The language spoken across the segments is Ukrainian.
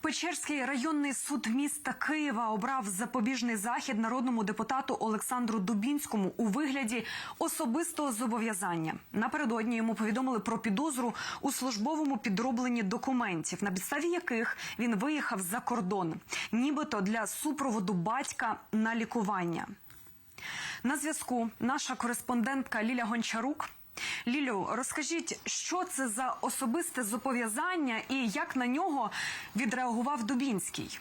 Печерський районний суд міста Києва обрав запобіжний захід народному депутату Олександру Дубінському у вигляді особистого зобов'язання. Напередодні йому повідомили про підозру у службовому підробленні документів, на підставі яких він виїхав за кордон, нібито для супроводу батька на лікування. На зв'язку наша кореспондентка Ліля Гончарук. Лілю, розкажіть, що це за особисте зобов'язання і як на нього відреагував Дубінський?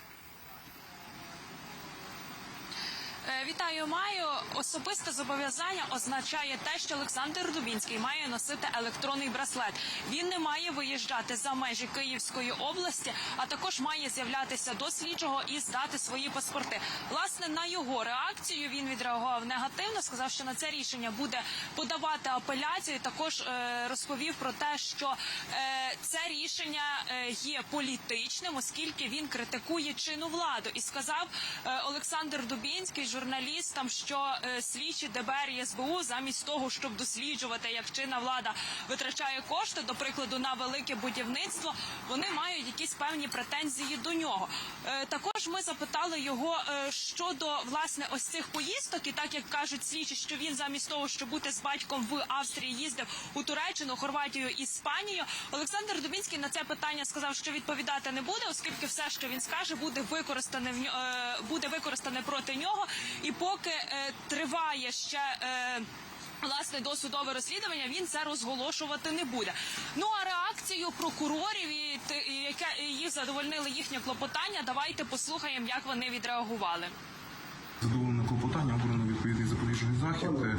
Е, Вітаю, маю особисте зобов'язання означає те, що Олександр Дубінський має носити електронний браслет. Він не має виїжджати за межі Київської області, а також має з'являтися до слідчого і здати свої паспорти. Власне, на його реакцію він відреагував негативно. Сказав, що на це рішення буде подавати апеляцію. Також е, розповів про те, що е, це рішення е, є політичним, оскільки він критикує чину владу, і сказав е, Олександр Дубінський журналістам, що е, слідчі ДБР і СБУ замість того, щоб досліджувати, як чинна влада витрачає кошти, до прикладу, на велике будівництво, вони мають якісь певні претензії до нього. Е, також ми запитали його е, щодо власне ось цих поїздок, і так як кажуть слідчі, що він замість того, щоб бути з батьком в Австрії, їздив у Туреччину, Хорватію, Іспанію. Олександр Дубінський на це питання сказав, що відповідати не буде, оскільки все, що він скаже, буде використане буде використане проти нього. І поки е, триває ще. Е, Власне, досудове розслідування він це розголошувати не буде. Ну а реакцію прокурорів і і яке їх задовольнили їхнє клопотання. Давайте послухаємо, як вони відреагували. Задоволене клопотання, обрано е,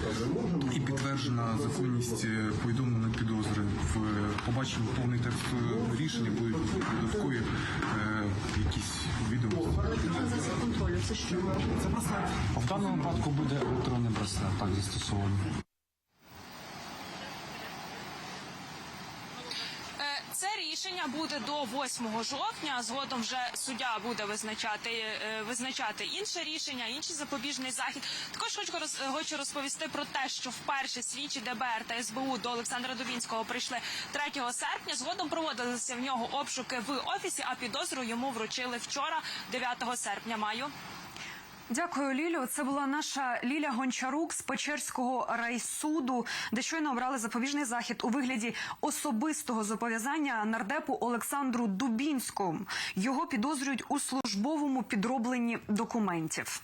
і підтверджена законність повідомлення підозри. В е, побачимо повний текст е, рішення, будуть додаткові е, якісь відомості. Контролю це що? Це браслет. В даному випадку буде електронний браслет, так застосований. Е, Це рішення буде до 8 жовтня. Згодом вже суддя буде визначати е, визначати інше рішення, інший запобіжний захід. Також хочу хочу розповісти про те, що вперше слідчі ДБР та СБУ до Олександра Дубінського прийшли 3 серпня. Згодом проводилися в нього обшуки в офісі, а підозру йому вручили вчора, 9 серпня. Маю. Дякую, Лілю. Це була наша Ліля Гончарук з Печерського райсуду, де щойно обрали запобіжний захід у вигляді особистого зобов'язання нардепу Олександру Дубінському. Його підозрюють у службовому підробленні документів.